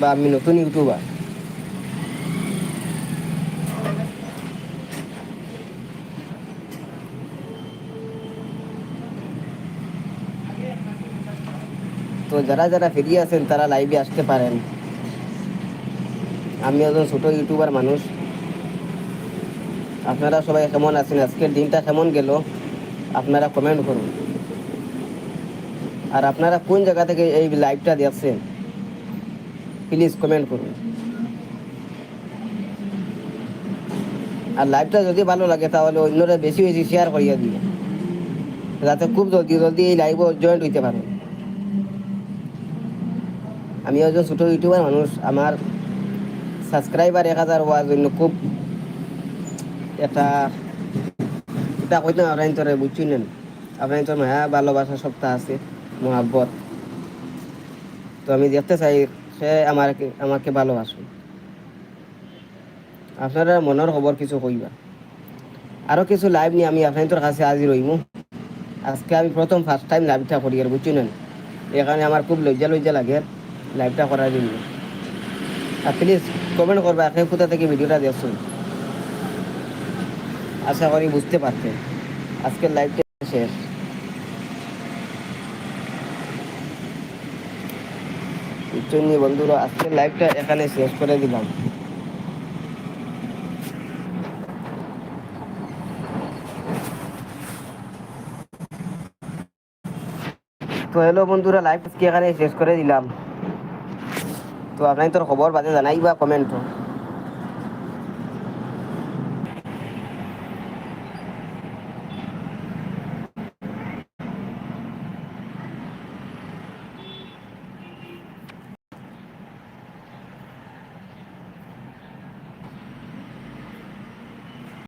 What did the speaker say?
বা আমি নতুন ইউটিউবার। তো যারা যারা ফিরিয়ে আছেন, তারা লাইভে আসতে পারেন। আমি একজন ছোট ইউটিউবার মানুষ। আপনারা সবাই কেমন আছেন? আজকের দিনটা কেমন গেল? আপনারা কমেন্ট করুন। আর আপনারা কোন জায়গা থেকে এই লাইভটা দেখছেন? প্লিজ কমেন্ট করুন আর লাইভটা যদি ভালো লাগে, তাহলে অন্যরা বেশি বেশি শেয়ার করিয়ে দিবে যাতে খুব জলদি জলদি এই লাইভে জয়েন্ট হইতে পারে। আমি একজন ছোটো ইউটিউবার মানুষ, আমার সাবস্ক্রাইবার এক হাজার হওয়ার জন্য খুব এটা এটা কইতে আপনার তোরে বুঝছি নেন আপনার তোর মায়া ভালোবাসা সপ্তাহ আছে, মহাব্বত। তো আমি দেখতে চাই সে আমাকে আমাকে ভালোবাসুন আপনারা মনের খবর কিছু কইবা। আরও কিছু লাইভ নিয়ে আমি আপনাদের কাছে আজি রইমু আজকে আমি প্রথম ফার্স্ট টাইম লাইভটা করি আর বুঝছি নেন এখানে আমার খুব লজ্জা লজ্জা লাগে লাইভটা করার জন্য। আর প্লিজ কমেন্ট করবা একে কোথা থেকে ভিডিওটা দেখছেন আশা করি বুঝতে পারতেন আজকের লাইভটা শেষ। জন্য বন্ধুরা আজকের লাইভটা এখানে শেষ করে দিলাম। তো হ্যালো বন্ধুরা লাইভ আজকে এখানে শেষ করে দিলাম। তো আপনার তোর খবর বাদে জানাই বা কমেন্ট